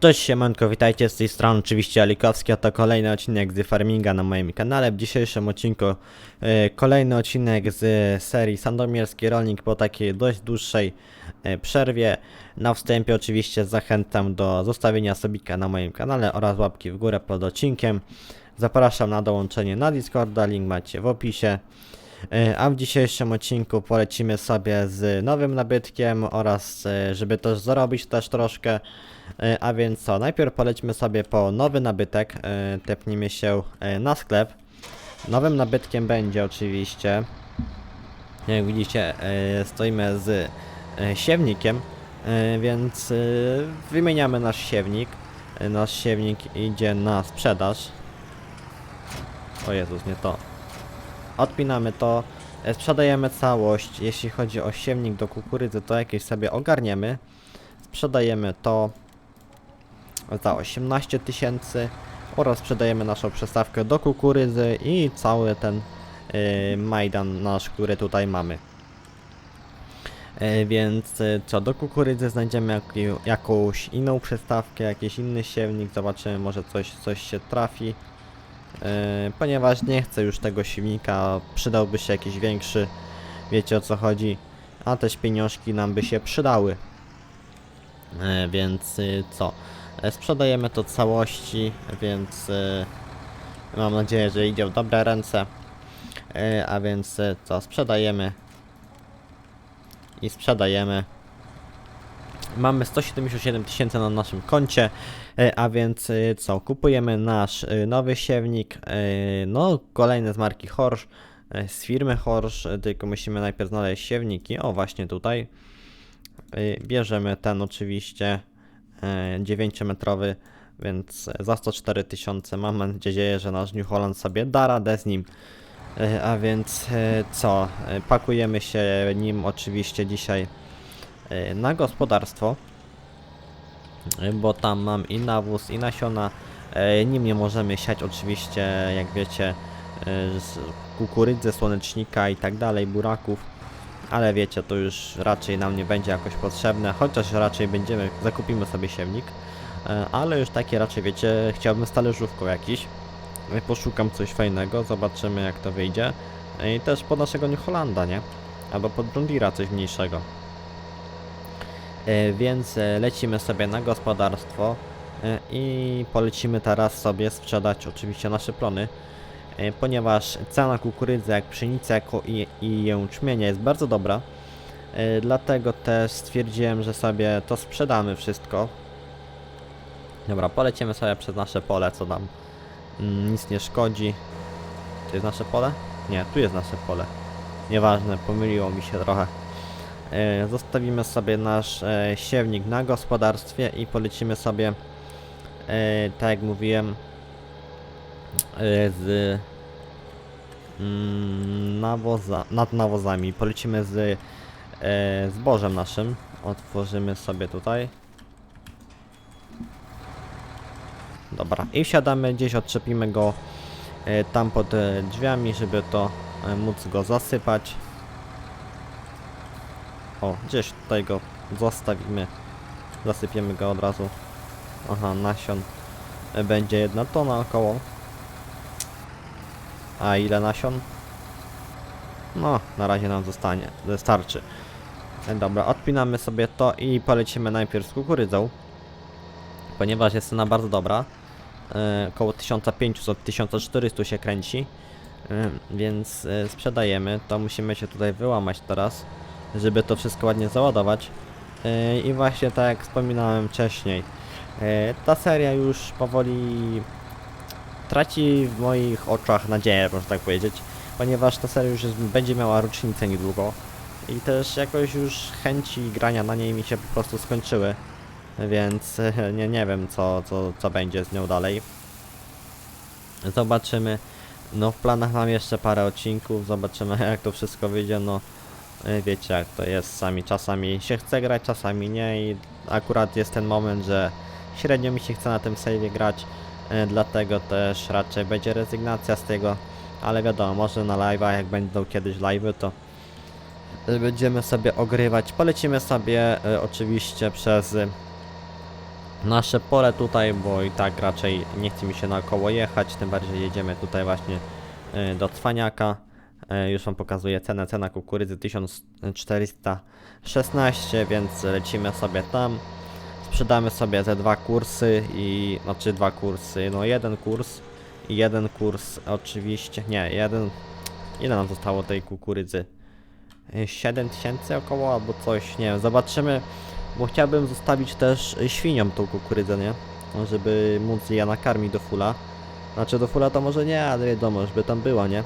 Cześć siemanko, witajcie z tej strony oczywiście Alikowski, a to kolejny odcinek z Farminga na moim kanale. W dzisiejszym odcinku e, kolejny odcinek z serii Sandomierski Rolnik po takiej dość dłuższej e, przerwie. Na wstępie oczywiście zachęcam do zostawienia subika na moim kanale oraz łapki w górę pod odcinkiem. Zapraszam na dołączenie na Discorda, link macie w opisie. E, A w dzisiejszym odcinku polecimy sobie z nowym nabytkiem oraz e, żeby też zarobić też troszkę. E, A więc co, najpierw polećmy sobie po nowy nabytek, tepnijmy się na sklep. Nowym nabytkiem będzie oczywiście, jak widzicie, stoimy z siewnikiem, więc wymieniamy nasz siewnik. Nasz siewnik idzie na sprzedaż. O Jezus, nie to. Odpinamy to, e, sprzedajemy całość. Jeśli chodzi o siewnik do kukurydzy, to jakieś sobie ogarniemy. Sprzedajemy to za 18 tysięcy oraz sprzedajemy naszą przestawkę do kukurydzy i cały ten y, majdan nasz, który tutaj mamy. E, więc co do kukurydzy znajdziemy jaki, jakąś inną przestawkę, jakiś inny siewnik, zobaczymy może coś, coś się trafi. E, ponieważ nie chcę już tego silnika, przydałby się jakiś większy, wiecie o co chodzi, a też pieniążki nam by się przydały. E, więc y, co? E, Sprzedajemy to całości, więc y, mam nadzieję, że idzie w dobre ręce. A więc y, co? Sprzedajemy i sprzedajemy. Mamy 177 tysięcy na naszym koncie, e, a więc y, co? Kupujemy nasz y, nowy siewnik, no kolejny z marki Horsch, z firmy Horsch, tylko musimy najpierw znaleźć siewniki, o właśnie tutaj. Bierzemy ten oczywiście 9-metrowy, więc za 104 tysiące mam nadzieję, że nasz New Holland sobie da radę z nim. A więc co? Pakujemy się nim oczywiście dzisiaj na gospodarstwo, y, bo tam mam i nawóz, i nasiona. Y, Nim nie możemy siać oczywiście, jak wiecie, z kukurydzy, słonecznika i tak dalej, buraków. Ale wiecie, to już raczej nam nie będzie jakoś potrzebne, chociaż raczej będziemy, zakupimy sobie siewnik. E, Ale już takie raczej wiecie, chciałbym z talerzówką jakiś. E, Poszukam coś fajnego, zobaczymy jak to wyjdzie. E, I też pod naszego New nie? Albo pod John coś mniejszego. E, Więc e, lecimy sobie na gospodarstwo e, i polecimy teraz sobie sprzedać oczywiście nasze plony. Ponieważ cena kukurydzy, jak pszenicy jako i, i jęczmienia jest bardzo dobra. Dlatego też stwierdziłem, że sobie to sprzedamy wszystko. Dobra, polecimy sobie przez nasze pole, co nam mm, nic nie szkodzi. To jest nasze pole? Nie, tu jest nasze pole. Nieważne, pomyliło mi się trochę. E, Zostawimy sobie nasz e, siewnik na gospodarstwie i polecimy sobie, e, tak jak mówiłem, z mm, nawoza, nad nawozami. Polecimy z zbożem naszym. Otworzymy sobie tutaj. Dobra, i wsiadamy gdzieś, odczepimy go tam pod drzwiami, żeby to móc go zasypać. O, gdzieś tutaj go zostawimy. Zasypiemy go od razu. Aha, nasion e, będzie jedna tona około. A ile nasion? No, na razie nam zostanie, wystarczy. E, Dobra, odpinamy sobie to i polecimy najpierw z kukurydzą. Ponieważ jest cena bardzo dobra. E, około 1500-1400 się kręci. E, więc e, sprzedajemy. To musimy się tutaj wyłamać teraz, żeby to wszystko ładnie załadować. E, I właśnie tak jak wspominałem wcześniej, e, ta seria już powoli traci w moich oczach nadzieję, można tak powiedzieć, ponieważ ta seria już będzie miała rocznicę niedługo i też jakoś już chęci grania na niej mi się po prostu skończyły, więc e, nie, nie wiem co, co, co będzie z nią dalej. Zobaczymy. No w planach mam jeszcze parę odcinków, zobaczymy jak to wszystko wyjdzie, no wiecie jak to jest, sami czasami się chce grać, czasami nie i akurat jest ten moment, że średnio mi się chce na tym save'ie grać, e, dlatego też raczej będzie rezygnacja z tego, ale wiadomo, może na live'ach, jak będą kiedyś live'y, to e, będziemy sobie ogrywać, polecimy sobie e, oczywiście przez nasze pole tutaj, bo i tak raczej nie chce mi się naokoło jechać, tym bardziej jedziemy tutaj właśnie do Cwaniaka. Y, Już wam pokazuję cenę, cena kukurydzy 1416, więc lecimy sobie tam. Sprzedamy sobie ze dwa kursy i, znaczy dwa kursy, no jeden kurs i jeden kurs oczywiście, nie, jeden, ile nam zostało tej kukurydzy? 7 tysięcy około albo coś, nie wiem, zobaczymy, bo chciałbym zostawić też świniom tą kukurydzę, nie? No, Żeby móc je nakarmić do fula. Znaczy do fula to może nie, ale wiadomo, żeby tam była, nie?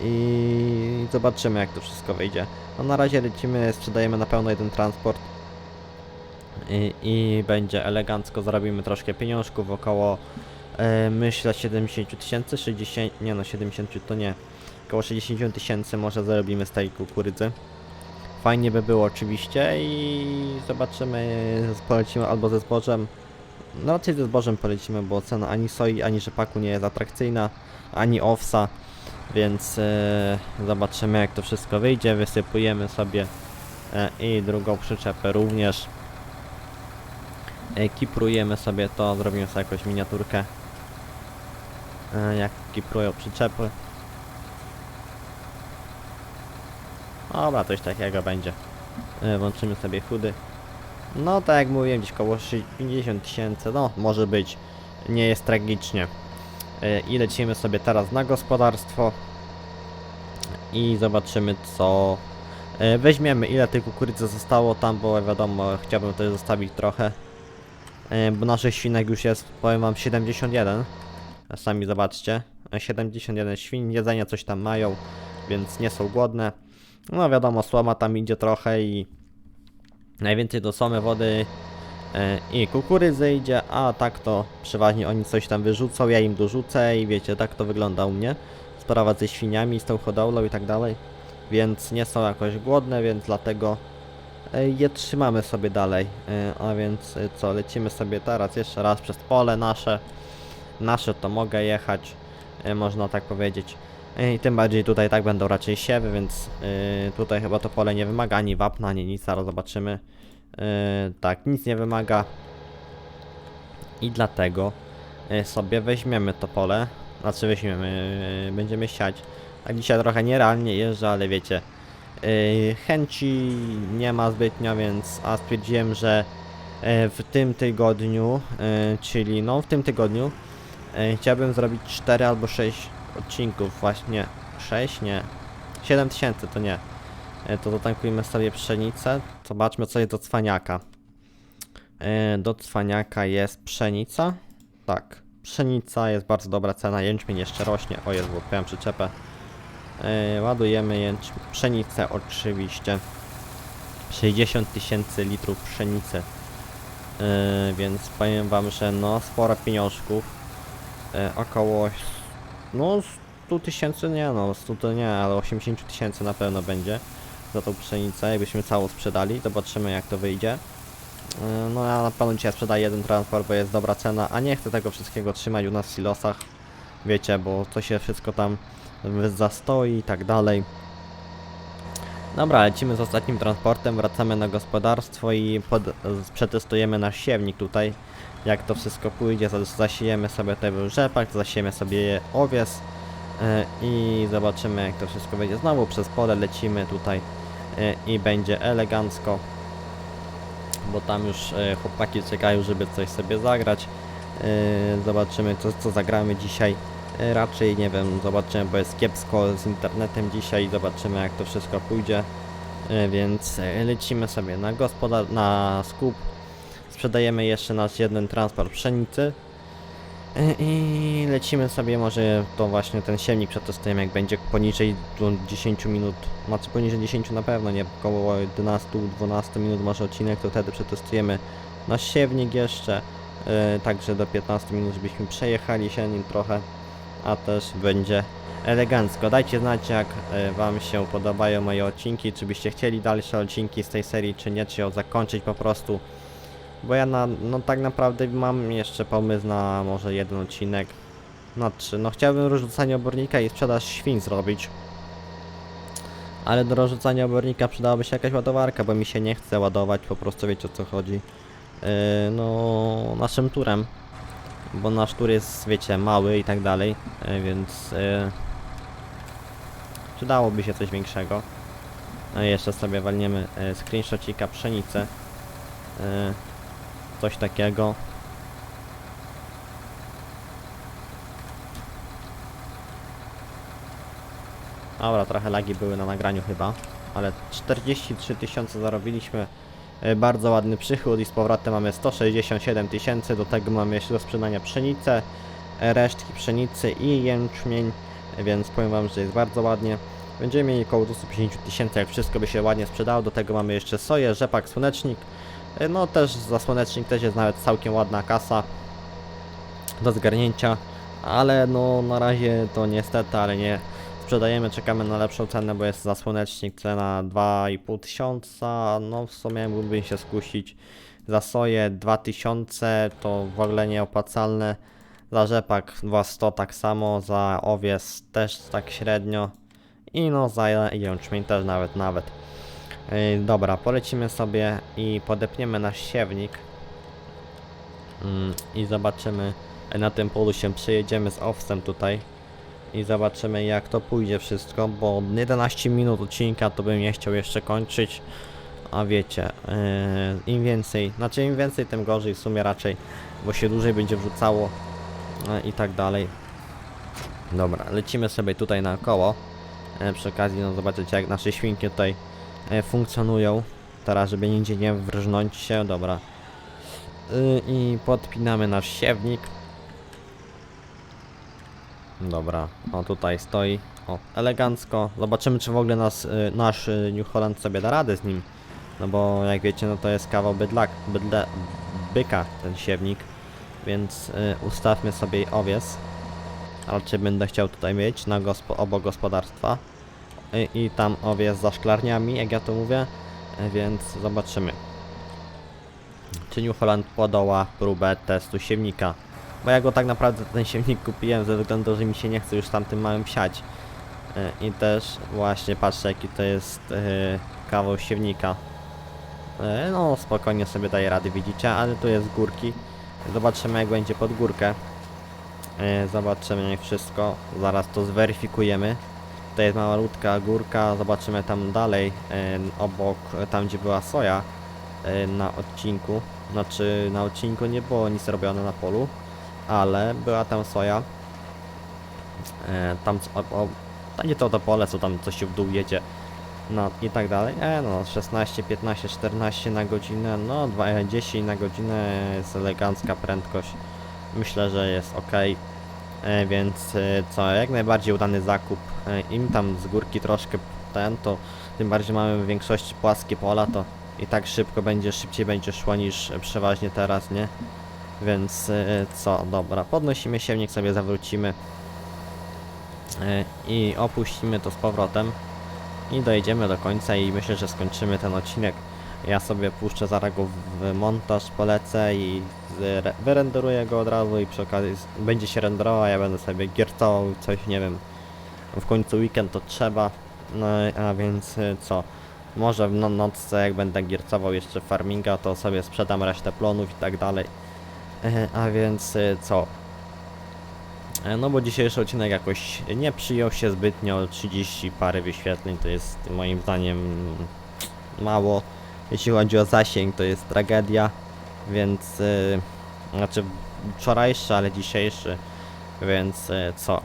I zobaczymy jak to wszystko wyjdzie. No na razie lecimy, sprzedajemy na pełno jeden transport. I, i będzie elegancko, zarobimy troszkę pieniążków, około e, myślę 70 tysięcy, 60, nie no 70 to nie, około 60 tysięcy może zarobimy z tej kukurydzy. Fajnie by było oczywiście i zobaczymy, polecimy albo ze zbożem, no raczej ze zbożem polecimy, bo cena ani soi, ani rzepaku nie jest atrakcyjna, ani owsa, więc e, zobaczymy jak to wszystko wyjdzie, wysypujemy sobie e, i drugą przyczepę również. E, kiprujemy sobie to, zrobimy sobie jakąś miniaturkę e, jak kiprują przyczepy. Dobra, coś takiego będzie. Włączymy sobie chudy. No tak jak mówiłem, gdzieś koło 50 tysięcy, no może być. Nie jest tragicznie. E, I lecimy sobie teraz na gospodarstwo. I zobaczymy co e, weźmiemy. Ile tej kukurydzy zostało tam, bo wiadomo, chciałbym też zostawić trochę. E, Bo naszych świnek już jest, powiem wam, 71. A Sami zobaczcie. E, 71 świn, jedzenia coś tam mają, więc nie są głodne. No wiadomo, słoma tam idzie trochę i najwięcej do słomy wody i kukurydzy idzie, a tak to przeważnie oni coś tam wyrzucą, ja im dorzucę i wiecie, tak to wygląda u mnie. Sprawa ze świniami, z tą hodowlą i tak dalej. Więc nie są jakoś głodne, więc dlatego e, je trzymamy sobie dalej. E, A więc e, co, lecimy sobie teraz jeszcze raz przez pole nasze. Nasze to mogę jechać, e, można tak powiedzieć. E, I tym bardziej tutaj tak będą raczej siewy, więc e, tutaj chyba to pole nie wymaga ani wapna, ani nic, zaraz zobaczymy. E, tak, nic nie wymaga. I dlatego e, sobie weźmiemy to pole. Znaczy weźmiemy, e, będziemy siać. Tak dzisiaj trochę nierealnie jeżdżę, ale wiecie, chęci nie ma zbytnio, więc a stwierdziłem, że w tym tygodniu, czyli no w tym tygodniu chciałbym zrobić 4 albo 6 odcinków właśnie 6, nie 7 tysięcy to nie to dotankujmy sobie pszenicę. Zobaczmy co jest do cwaniaka. E, do cwaniaka jest pszenica. Tak, pszenica jest bardzo dobra cena, jęczmień jeszcze rośnie. O jest, bo przyczepę. E, ładujemy jęcz... pszenicę oczywiście. 60 tysięcy litrów pszenicy. E, więc powiem wam, że no sporo pieniążków. E, około no 100 tysięcy nie no, 100 to nie, ale 80 tysięcy na pewno będzie za tą pszenicę, jakbyśmy całą sprzedali, zobaczymy jak to wyjdzie. Yy, No ja na pewno dzisiaj sprzedaję jeden transport, bo jest dobra cena, a nie chcę tego wszystkiego trzymać u nas w silosach, wiecie, bo to się wszystko tam zastoi i tak dalej. Dobra, lecimy z ostatnim transportem, wracamy na gospodarstwo i pod, przetestujemy nasz siewnik tutaj jak to wszystko pójdzie, zas- zasiejemy sobie ten rzepak, zasiejemy sobie owies e, i zobaczymy jak to wszystko będzie. Znowu przez pole lecimy tutaj e, i będzie elegancko, bo tam już e, chłopaki czekają, żeby coś sobie zagrać. E, Zobaczymy co, co zagramy dzisiaj. E, Raczej nie wiem, zobaczymy, bo jest kiepsko z internetem dzisiaj, zobaczymy jak to wszystko pójdzie. E, Więc e, lecimy sobie na gospodar na skup sprzedajemy jeszcze nasz jeden transport pszenicy E, i lecimy sobie może to właśnie ten siewnik przetestujemy jak będzie poniżej do 10 minut, znaczy poniżej 10 na pewno, nie około 11-12 minut może odcinek, to wtedy przetestujemy nasz siewnik jeszcze, e, także do 15 minut żebyśmy przejechali się nim trochę, a też będzie elegancko. Dajcie znać jak e, wam się podobają moje odcinki, czy byście chcieli dalsze odcinki z tej serii, czy nie, czy ją zakończyć po prostu. Bo ja na, no tak naprawdę mam jeszcze pomysł na może jeden odcinek na trzy. No chciałbym rozrzucanie obornika i sprzedaż świn zrobić. Ale do rozrzucania obornika przydałaby się jakaś ładowarka, bo mi się nie chce ładować, po prostu wiecie o co chodzi. e, no, naszym turem. Bo nasz tur jest, wiecie, mały i tak dalej, e, więc e, przydałoby się coś większego. No i jeszcze sobie walniemy e, screenshotika pszenicę. E, coś takiego. Dobra, trochę lagi były na nagraniu chyba, ale 43 tysiące zarobiliśmy. E, Bardzo ładny przychód i z powrotem mamy 167 tysięcy, do tego mamy jeszcze do sprzedania pszenicę, e, resztki pszenicy i jęczmień, więc powiem wam, że jest bardzo ładnie. Będziemy mieli około 250 tysięcy, jak wszystko by się ładnie sprzedało, do tego mamy jeszcze soję, rzepak, słonecznik. E, No też za słonecznik też jest nawet całkiem ładna kasa do zgarnięcia, ale no na razie to niestety, ale nie sprzedajemy, czekamy na lepszą cenę, bo jest za słonecznik cena 2,5 tysiąca, no w sumie mógłbym się skusić za soję 2000 to w ogóle nieopłacalne, za rzepak 200 tak samo, za owies też tak średnio i no za jęczmień też nawet nawet. Yy, dobra, polecimy sobie i podepniemy nasz siewnik. Mm, i zobaczymy, na tym polu się przejedziemy z owcem tutaj. I zobaczymy jak to pójdzie wszystko, bo 11 minut odcinka to bym nie chciał jeszcze kończyć, a wiecie, yy, im więcej, znaczy im więcej tym gorzej w sumie raczej, bo się dłużej będzie wrzucało yy, i tak dalej. Dobra, lecimy sobie tutaj naokoło, yy, przy okazji no zobaczycie jak nasze świnki tutaj yy, funkcjonują, teraz żeby nigdzie nie wrżnąć się, dobra. Yy, I podpinamy nasz siewnik. Dobra, o tutaj stoi. O, elegancko. Zobaczymy, czy w ogóle nas, y, nasz y, New Holland sobie da radę z nim. No bo jak wiecie, no to jest kawał bydlak, bydle, byka ten siewnik. Więc y, ustawmy sobie. Ale czy będę chciał tutaj mieć na gospo, obok gospodarstwa. I, I tam owies za szklarniami, jak ja to mówię. Y, Więc zobaczymy. Czy New Holland podoła próbę testu siewnika. Bo ja go tak naprawdę ten siewnik kupiłem ze względu, że mi się nie chce już tamtym małym psiać. E, I też właśnie patrzę jaki to jest e, kawał siewnika. E, No spokojnie sobie daje rady widzicie, ale tu jest górki. Zobaczymy jak będzie pod górkę. E, Zobaczymy jak wszystko. Zaraz to zweryfikujemy. To jest malutka górka, zobaczymy tam dalej, e, obok, tam gdzie była soja e, na odcinku. Znaczy na odcinku nie było nic robione na polu, ale była tam soja. E, tam o, o, tam gdzie to to pole, co tam coś się w dół jedzie. No i tak dalej. E, no 16, 15, 14 na godzinę, no 2, 10 na godzinę jest elegancka prędkość. Myślę, że jest ok. E, więc co, jak najbardziej udany zakup. E, Im tam z górki troszkę ten, to tym bardziej mamy w większości płaskie pola, to i tak szybko będzie, szybciej będzie szło niż przeważnie teraz, nie? Więc e, co, dobra, podnosimy siewnik, sobie zawrócimy e, i opuścimy to z powrotem i dojedziemy do końca i myślę, że skończymy ten odcinek. Ja sobie puszczę zaraz w montaż, polecę i wyrenderuję go od razu i przy okazji będzie się renderował, ja będę sobie giercował coś, nie wiem, w końcu weekend to trzeba, no a więc y, co, może w no nocce jak będę giercował jeszcze farminga, to sobie sprzedam resztę plonów i tak dalej, E, a więc y, co, E, no bo dzisiejszy odcinek jakoś nie przyjął się zbytnio, 30 parę wyświetleń to jest moim zdaniem mało. Jeśli chodzi o zasięg to jest tragedia, więc yy, znaczy wczorajszy, ale dzisiejszy, więc co?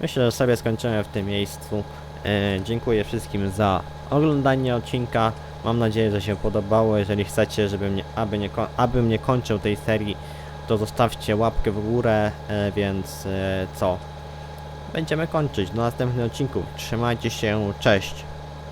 Myślę, że sobie skończymy w tym miejscu. Yy, dziękuję wszystkim za oglądanie odcinka. Mam nadzieję, że się podobało. Jeżeli chcecie, żeby aby nie, abym nie kończył tej serii, to zostawcie łapkę w górę, e, więc e, co? Będziemy kończyć do następnych odcinków. Trzymajcie się, cześć!